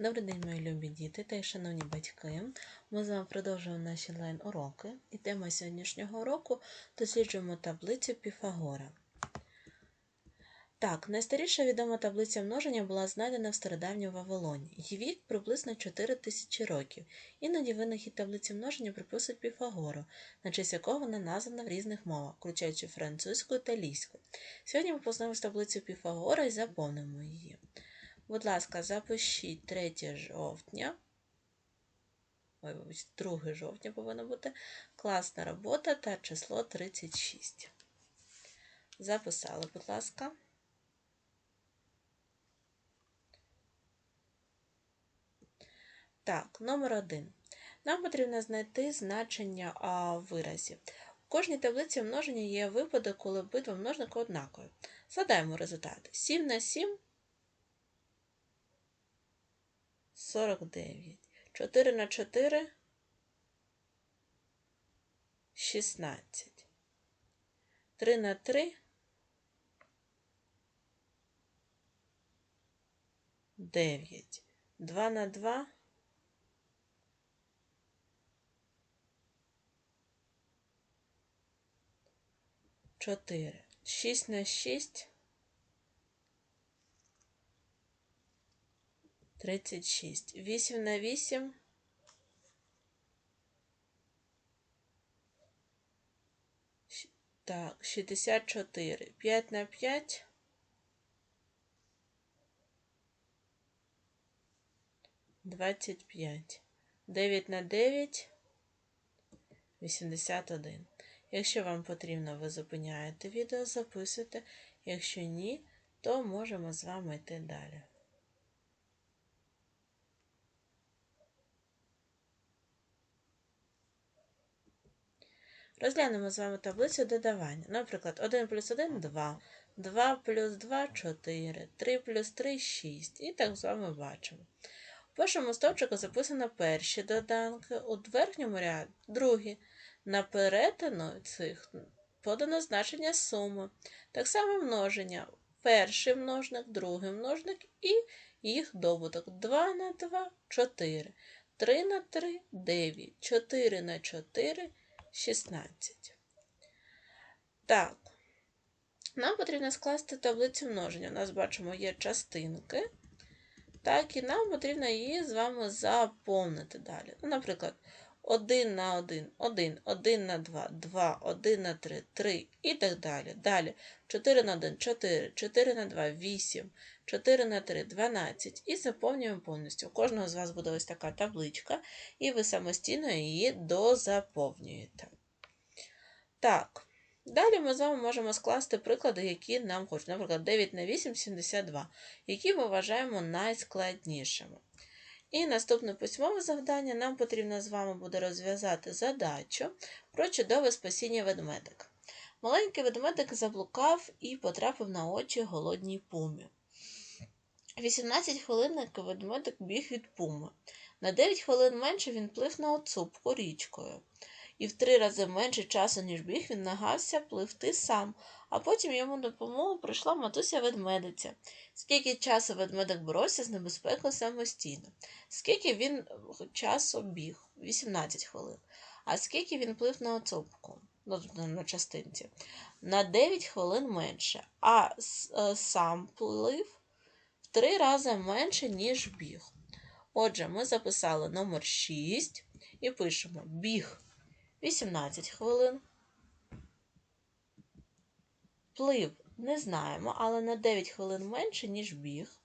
Добрий день, мої любі діти та шановні батьки. Ми з вами продовжуємо наші онлайн-уроки. І тема сьогоднішнього уроку досліджуємо таблицю Піфагора. Так, найстаріша відома таблиця множення була знайдена в стародавній Вавилоні. Її вік приблизно 4 тисячі років. Іноді винахід таблиці множення приписують Піфагору, на честь якого вона названа в різних мовах, включаючи французьку та італійську. Сьогодні ми познаємо таблицю Піфагора і заповнимо її. Будь ласка, запишіть 3 жовтня. Ой, вибачте, 2 жовтня повинно бути. Класна робота та число 36. Записали, будь ласка. Так, номер 1. Нам потрібно знайти значення а, виразів. У кожній таблиці множення є випадок, коли обидва множники однакові. Задаємо результати. 7 на 7 49. 4 на 4 16. 3 на 3 9. 2 на 2 4. 6 на 6 36. 8 на 8. Так, 64. 5 на 5. 25. 9 на 9. 81. Якщо вам потрібно, ви зупиняєте відео, записуєте. Якщо ні, то можемо з вами йти далі. Розглянемо з вами таблицю додавання. Наприклад, 1 плюс 1 2, 2 плюс 2 4, 3 плюс 3 6. І так з вами бачимо. У першому стовпчику записано перші доданки, у верхньому ряді другі. На перетину цих подано значення суми. Так само множення. Перший множник, другий множник і їх добуток. 2 на 2 4, 3 на 3 9, 4 на 4 16. Так, нам потрібно скласти таблицю множення. У нас, бачимо, є частинки. Так, і нам потрібно її з вами заповнити далі. Ну, Наприклад, 1 на 1, 1, 1 на 2, 2, 1 на 3, 3 і так далі. Далі 4 на 1, 4, 4 на 2, 8, 4 на 3, 12. І заповнюємо повністю. У кожного з вас буде ось така табличка, і ви самостійно її дозаповнюєте. Так, далі ми з вами можемо скласти приклади, які нам хочуть. Наприклад, 9 на 8, 72, які ми вважаємо найскладнішими. І наступне письмове завдання нам потрібно з вами буде розв'язати задачу про чудове спасіння ведмедика. Маленький ведмедик заблукав і потрапив на очі голодній пумі. 18 хвилин ведмедик біг від пуми. На 9 хвилин менше він плив на оцупку річкою. І в три рази менше часу, ніж біг, він нагався пливти сам, а потім йому допомогу прийшла матуся ведмедиця. Скільки часу ведмедик боровся з небезпекою самостійно, скільки він часу біг 18 хвилин. А скільки він плив на оцупку, ну, на частинці, на 9 хвилин менше, а сам плив три рази менше, ніж біг. Отже, ми записали номер 6 і пишемо біг 18 хвилин. Плив не знаємо, але на 9 хвилин менше, ніж біг.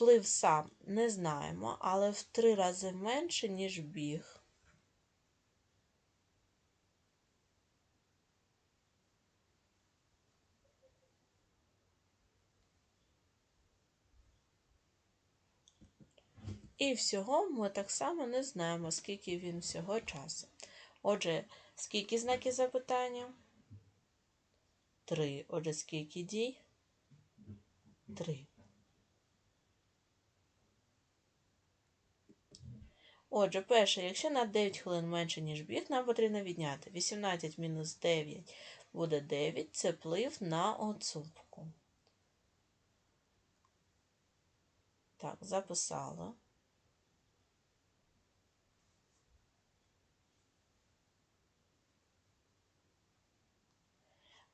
Плив сам не знаємо, але в три рази менше, ніж біг. І всього ми так само не знаємо, скільки він всього часу. Отже, скільки знаків запитання? Три. Отже, скільки дій? Три. Отже, перше, якщо на 9 хвилин менше, ніж біг, нам потрібно відняти. 18 мінус 9 буде 9, це плив на оцупку. Так, записала.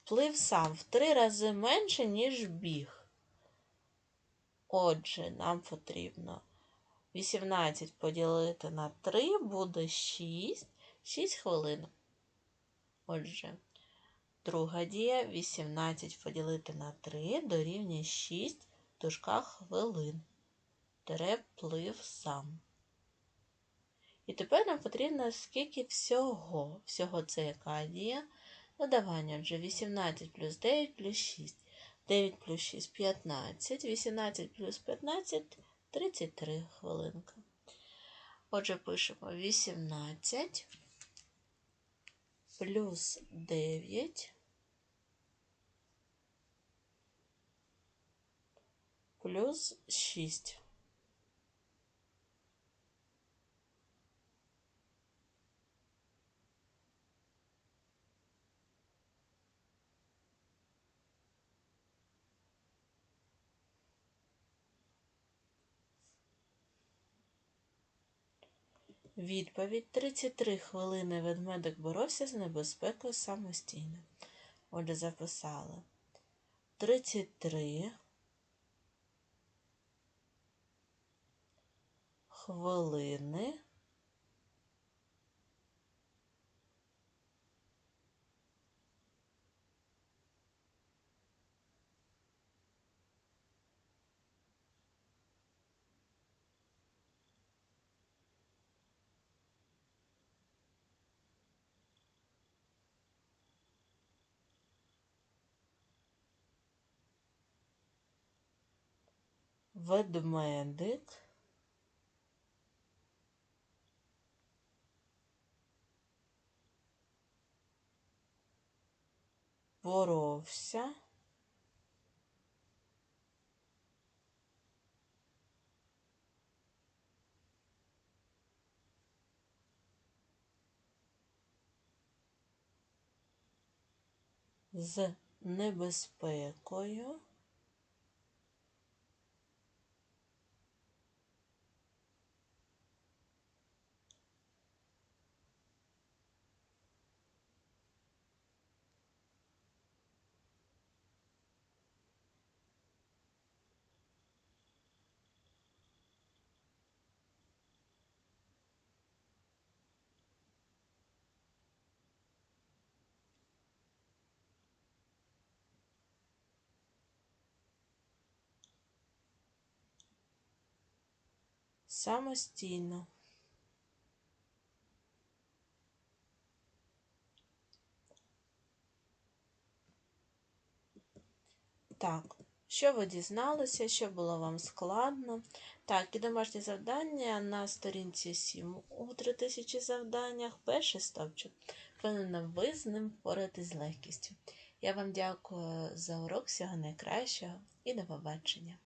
Плив сам в три рази менше, ніж біг. Отже, нам потрібно 18 поділити на 3 буде 6, 6 хвилин. Отже, друга дія 18 поділити на 3 дорівнює 6 в хвилин. Тере плив сам. І тепер нам потрібно скільки всього. Всього це яка дія? Додавання. Отже, 18 плюс 9 плюс 6. 9 плюс 6 15. 18 плюс 15 33 хвилинки. Отже, пишемо 18 плюс 9 плюс 6. Відповідь 33 хвилини ведмедик боровся з небезпекою самостійно. Отже, записали 33 хвилини ведмедик. Боровся. З небезпекою самостійно. Так, що ви дізналися, що було вам складно? Так, і домашнє завдання на сторінці 7 у 3000 завданнях. Перший стовпчик. Впевнена, ви з ним впораєтесь з легкістю. Я вам дякую за урок, всього найкращого і до побачення.